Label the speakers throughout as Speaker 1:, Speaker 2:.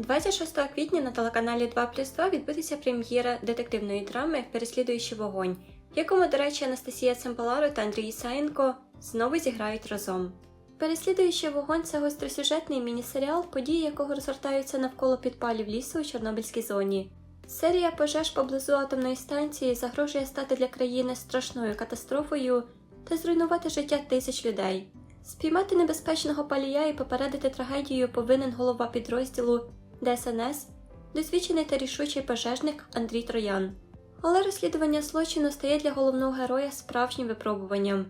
Speaker 1: 26 квітня на телеканалі 2 плюс 2 відбудеться прем'єра детективної драми Переслідуючий вогонь, в якому, до речі, Анастасія Цимбаларо та Андрій Ісаєнко знову зіграють разом. Переслідуючий вогонь це гостросюжетний міні-серіал, події якого розгортаються навколо підпалів лісу у Чорнобильській зоні. Серія пожеж поблизу атомної станції загрожує стати для країни страшною катастрофою та зруйнувати життя тисяч людей. Спіймати небезпечного палія і попередити трагедію повинен голова підрозділу ДСНС, досвідчений та рішучий пожежник Андрій Троян. Але розслідування злочину стає для головного героя справжнім випробуванням.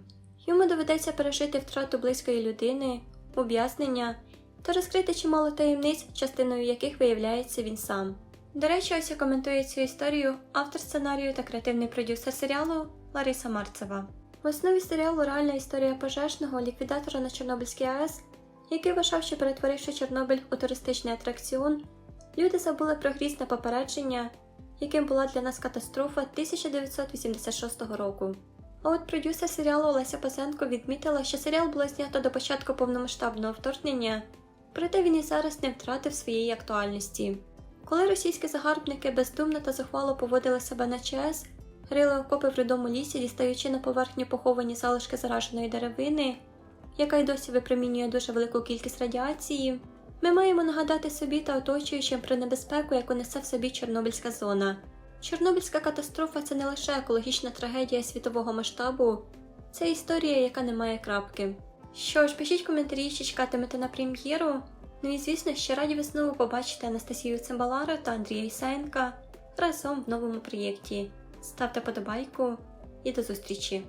Speaker 1: Йому доведеться пережити втрату близької людини, ув'язнення та розкрити чимало таємниць, частиною яких виявляється він сам. До речі, ось коментує цю історію автор сценарію та креативний продюсер серіалу Лариса Марцева. В основі серіалу реальна історія пожежного ліквідатора на Чорнобильській АЕС, який вважав, що перетворивши Чорнобиль у туристичний атракціон, люди забули про грізне попередження, яким була для нас катастрофа 1986 року. А от продюсер серіалу Олеся Пасенко відмітила, що серіал було знято до початку повномасштабного вторгнення, проте він і зараз не втратив своєї актуальності. Коли російські загарбники бездумно та зухвало поводили себе на ЧАЕС, рили окопи в рудому лісі, дістаючи на поверхню поховані залишки зараженої деревини, яка й досі випромінює дуже велику кількість радіації, ми маємо нагадати собі та оточуючим про небезпеку, яку несе в собі Чорнобильська зона. Чорнобильська катастрофа це не лише екологічна трагедія світового масштабу, це історія, яка не має крапки. Що ж, пишіть коментарі, чи чекатимете на прем'єру. Ну і звісно, ще раді ви знову побачити Анастасію Цимбаларо та Андрія Ісаєнка разом в новому проєкті. Ставте подобайку і до зустрічі!